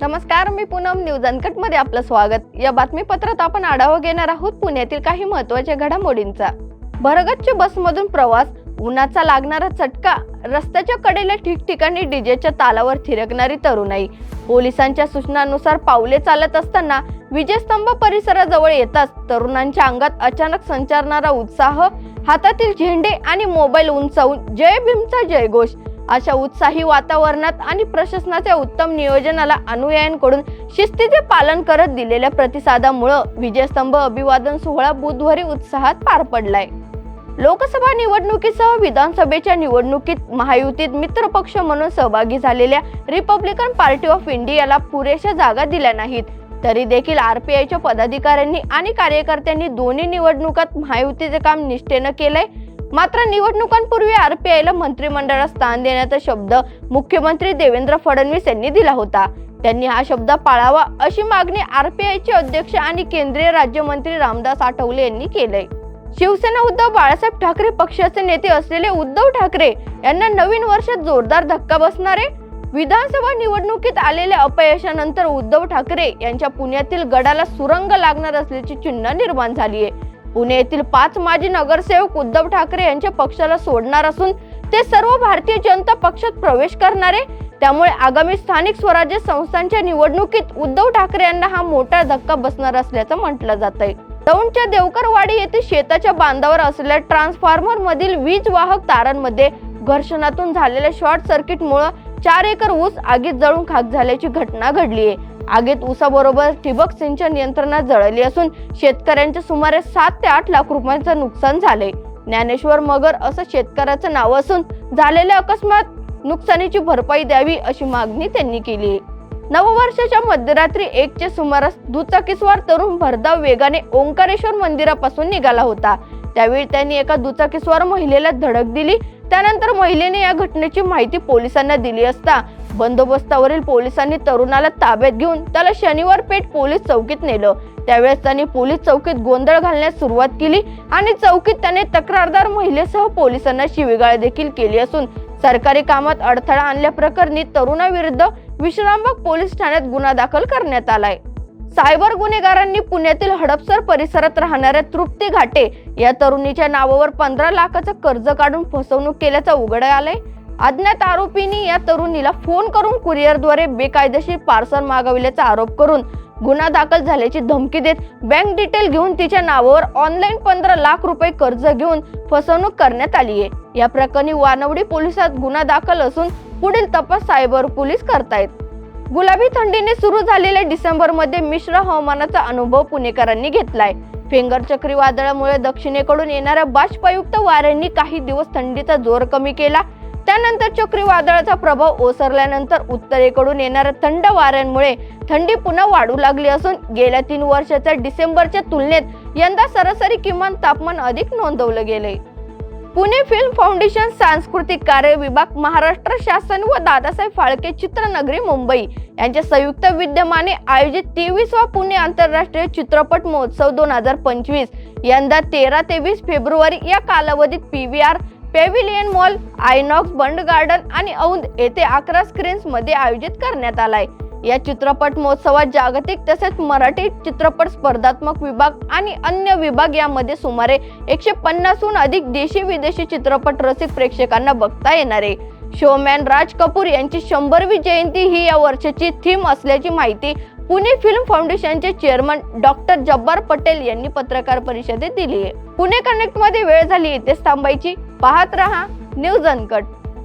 नमस्कार मी पूनम न्यूज अनकटमध्ये आपलं स्वागत. या बातमीपत्रात आपण आढावा घेणार आहोत पुण्यातील काही महत्त्वाच्या घडामोडींचा. भरगच्च बसमधून प्रवास उन्हाचा लागणारा चटका रस्त्याच्या कडेला ठिकठिकाणी डीजेच्या तालावर थिरकणारी तरुणाई. पोलिसांच्या सूचनानुसार पावले चालत असताना विजयस्तंभ परिसराजवळ येताच तरुणांच्या अंगात अचानक संचारणारा उत्साह हातातील झेंडे आणि मोबाईल उंचावून जय भीमचा जयघोष. अशा उत्साही वातावरणात आणि प्रशासनाच्या उत्तम नियोजनाला अनुयायांकडून शिस्तीचे पालन करत दिलेल्या प्रतिसादामुळं विजयस्तंभ अभिवादन सोहळा बुधवारी उत्साहात पार पडलाय. लोकसभा निवडणुकीसह विधानसभेच्या निवडणुकीत महायुतीत मित्रपक्ष म्हणून सहभागी झालेल्या रिपब्लिकन पार्टी ऑफ इंडियाला पुरेशा जागा दिल्या नाहीत. तरी देखील आरपीआयच्या पदाधिकाऱ्यांनी आणि कार्यकर्त्यांनी दोन्ही निवडणुकात महायुतीचे काम निष्ठेनं केलंय. मात्र निवडणुकांपूर्वी आरपीआयला मंत्रिमंडळात स्थान देण्याचा शब्द मुख्यमंत्री देवेंद्र फडणवीस यांनी दिला होता. त्यांनी हा शब्द पाळावा अशी मागणी आरपीआयचे अध्यक्ष आणि केंद्रीय राज्यमंत्री रामदास आठवले यांनी केलंय. शिवसेना उद्धव बाळासाहेब ठाकरे पक्षाचे नेते असलेले उद्धव ठाकरे यांना नवीन वर्षात जोरदार धक्का बसणारे विधानसभा निवडणुकीत आलेल्या अपयशानंतर उद्धव ठाकरे यांच्या पुण्यातील गडाला सुरंग लागणार असल्याची चिन्ह निर्माण झाली आहे पुणे येथील पाच माजी नगरसेवक उद्धव ठाकरे यांच्या पक्षाला सोडणार असून ते सर्व भारतीय जनता पक्षात प्रवेश करणारे. त्यामुळे आगामी स्थानिक स्वराज्य संस्थांच्या निवडणुकीत उद्धव ठाकरे यांना हा मोठा धक्का बसणार असल्याचं म्हटलं जात आहे दौंडच्या देवकरवाडी येथे शेताच्या बांधावर असलेल्या ट्रान्सफॉर्मर मधील वीज वाहक तारांमध्ये घर्षणातून झालेल्या शॉर्ट सर्किटमुळे चार एकर ऊस आगीत जळून खाक झाल्याची घटना घडली आहे. आगीत ऊसाबरोबर ठिबक सिंचन यंत्रणा जळली असून शेतकऱ्यांचे सुमारे सात ते आठ लाख रुपयांचं नुकसान झाले. ज्ञानेश्वर मगर असं शेतकऱ्याचं नाव असून झालेल्या अकस्मात नुकसानीची भरपाई द्यावी अशी मागणी त्यांनी केली नववर्षाच्या मध्यरात्री एकच्या सुमारास दुचाकीस्वार तरुण भरधाव वेगाने ओंकारेश्वर मंदिरापासून निघाला होता. त्यावेळी त्यांनी एका दुचाकीस्वार महिलेला धडक दिली. त्यानंतर महिलेने या घटनेची माहिती पोलिसांना दिली असता बंदोबस्तावरील पोलिसांनी तरुणाला ताब्यात घेऊन त्याला शनिवार पेठ पोलीस चौकीत नेलं. त्यावेळेस त्यांनी पोलीस चौकीत गोंधळ घालण्यास सुरुवात केली आणि चौकीत त्याने तक्रारदार महिलेसह पोलिसांना शिवीगाळ देखील केली असून सरकारी कामात अडथळा आणल्याप्रकरणी तरुणाविरुद्ध विश्रामबाग पोलीस ठाण्यात गुन्हा दाखल करण्यात आलाय. सायबर गुन्हेगारांनी पुण्यातील हडपसर परिसरात राहणाऱ्या तृप्ती घाटे या तरुणीच्या नावावर पंधरा लाखाचं कर्ज काढून फसवणूक केल्याचं उघड आलंय. अज्ञात आरोपींनी या तरुणीला फोन करून कुरिअरद्वारे बेकायदेशीर पार्सल मागविल्याचा आरोप करून गुन्हा दाखल झाल्याची धमकी देत बँक डिटेल घेऊन तिच्या नावावर ऑनलाईन पंधरा लाख रुपये कर्ज घेऊन फसवणूक करण्यात आली आहे. या प्रकरणी वानवडी पोलिसात गुन्हा दाखल असून पुढील तपास सायबर पोलीस करतायत. गुलाबी थंडीने सुरू झालेल्या डिसेंबरमध्ये मिश्र हवामानाचा अनुभव पुणेकरांनी घेतलाय. फिंगर चक्रीवादळामुळे दक्षिणेकडून येणाऱ्या बाष्पयुक्त वाऱ्यांनी काही दिवस थंडीचा जोर कमी केला. त्यानंतर चक्रीवादळाचा प्रभाव ओसरल्यानंतर उत्तरेकडून येणाऱ्या थंड वाऱ्यांमुळे थंडी पुन्हा वाढू लागली असून गेल्या तीन वर्षाच्या डिसेंबरच्या तुलनेत यंदा सरासरी किमान तापमान अधिक नोंदवलं गेलंय. पुणे फिल्म फाउंडेशन सांस्कृतिक कार्य विभाग महाराष्ट्र शासन व दादासाहेब फाळके चित्रनगरी मुंबई. यांच्या संयुक्त विद्यमाने आयोजित तेवीसवा पुणे आंतरराष्ट्रीय चित्रपट महोत्सव दोन हजार पंचवीस. यंदा तेरा ते वीस फेब्रुवारी या कालावधीत P V R pavilion mall INOX Bund garden आणि औंध येथे अकरा स्क्रीन्समध्ये आयोजित करण्यात आलाय. या चित्रपट महोत्सवात जागतिक तसेच मराठी चित्रपट स्पर्धात्मक विभाग आणि अन्य विभाग यामध्ये सुमारे एकशे पन्नासहून अधिक देशी विदेशी चित्रपट रसिक प्रेक्षकांना बघता येणार. आहे शोमॅन राज कपूर यांची शंभरवी जयंती ही या वर्षाची थीम असल्याची माहिती Pune Film Foundation chairman doctor Jabbar Patel यांनी पत्रकार परिषदेत दिली आहे. पुणे कनेक्टमध्ये वेळ झाली इथेच थांबायची. पाहत रहा न्यूज अनकट.